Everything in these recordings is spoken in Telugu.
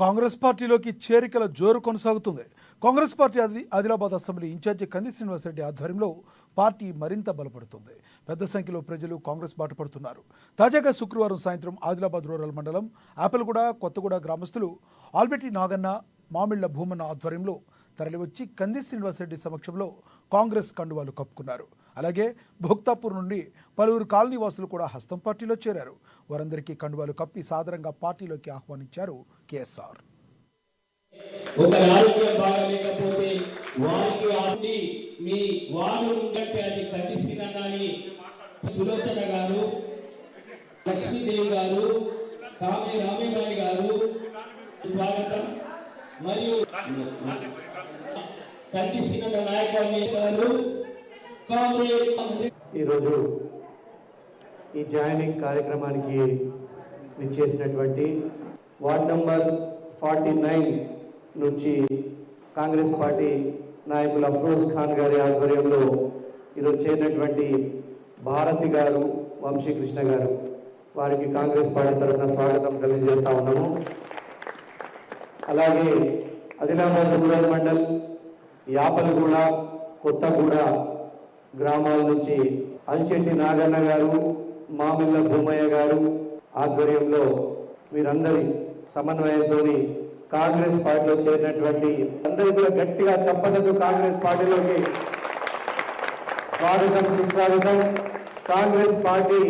కాంగ్రెస్ పార్టీలోకి చేరికల జోరు కొనసాగుతుంది. కాంగ్రెస్ పార్టీ అది ఆదిలాబాద్ అసెంబ్లీ ఇన్ఛార్జి కంది శ్రీనివాసరెడ్డి ఆధ్వర్యంలో పార్టీ మరింత బలపడుతుంది. పెద్ద సంఖ్యలో ప్రజలు కాంగ్రెస్ బాట పడుతున్నారు. తాజాగా శుక్రవారం సాయంత్రం ఆదిలాబాద్ రూరల్ మండలం ఆపిల్గూడ కొత్తగూడ గ్రామస్తులు ఆల్బెట్టి నాగన్న మామిళ్ళ భూమన్న ఆధ్వర్యంలో తరలివచ్చి కంది శ్రీనివాసరెడ్డి సమక్షంలో కాంగ్రెస్ కండువాలు కప్పుకున్నారు. అలాగే భోక్తాపూర్ నుండి పలువురు కాలనీవాసులు కూడా హస్తం పార్టీలో చేరారు. వారందరికీ కండువాలు కప్పి సాదరంగా పార్టీలోకి ఆహ్వానించారు కేఎస్ఆర్. సులోచన గారు లక్ష్మీదేవి గారు కామె రామేబాయి గారు స్వాగతం. మరియు ఖండిస్తున్న నాయకుడు గారు ఈరోజు ఈ జాయినింగ్ కార్యక్రమానికి నిచ్చేసినటువంటి వార్డ్ నంబర్ ఫార్టీ నైన్ నుంచి కాంగ్రెస్ పార్టీ నాయకులు అఫ్రోజ్ ఖాన్ గారి ఆధ్వర్యంలో ఈరోజు చేరినటువంటి భారతి గారు వంశీకృష్ణ గారు వారికి కాంగ్రెస్ పార్టీ తరఫున స్వాగతం తెలియజేస్తా ఉన్నాము. అలాగే ఆదిలాబాద్ రూరల్ మండల్ యాపలగూడ కొత్తగూడ గ్రామాల నుంచి అల్చెట్టి నాగన్న గారు మామిళ్ళ భూమయ్య గారు ఆధ్వర్యంలో వీరందరి సమన్వయంతో కాంగ్రెస్ పార్టీలో చేరినటువంటి అందరూ కూడా గట్టిగా చెప్పడంతో కాంగ్రెస్ పార్టీలోకి స్వాగతం సుస్వాగతం. కాంగ్రెస్ పార్టీ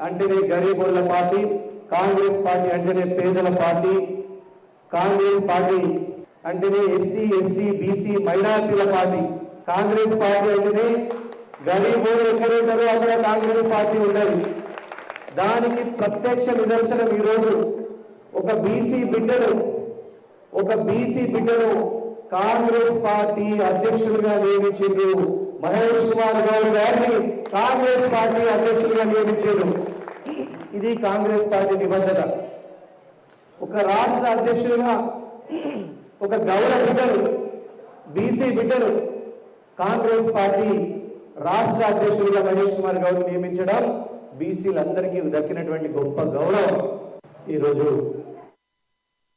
అంటేనే గరీబుల పార్టీ కాంగ్రెస్ పార్టీ అంటేనే పేదల పార్టీ కాంగ్రెస్ పార్టీ అంటేనే ఎస్సీ ఎస్టీ బీసీ మైనార్టీల పార్టీ కాంగ్రెస్ పార్టీ అంటేనే గరీబులు ఎక్కడ ఉంటారో అక్కడ కాంగ్రెస్ పార్టీ ఉండదు దానికి ప్రత్యక్ష నిదర్శనం ఈరోజు ఒక బీసీ బిడ్డను ఒక బీసీ బిడ్డను కాంగ్రెస్ పార్టీ అధ్యక్షుడిగా నియమించారు మహేష్ కుమార్ గౌడ్ గారిని కాంగ్రెస్ పార్టీ అధ్యక్షుడిగా నియమించారు ఇది కాంగ్రెస్ పార్టీ నిబంధన. ఒక రాష్ట్ర అధ్యక్షుడిగా ఒక గౌరవ బిడ్డను బీసీ బిడ్డను కాంగ్రెస్ పార్టీ రాష్ట్ర అధ్యక్షుడిగా మహేష్ కుమార్ గౌడ్ నియమించడం బీసీలందరికీ దక్కినటువంటి గొప్ప గౌరవం. ఈరోజు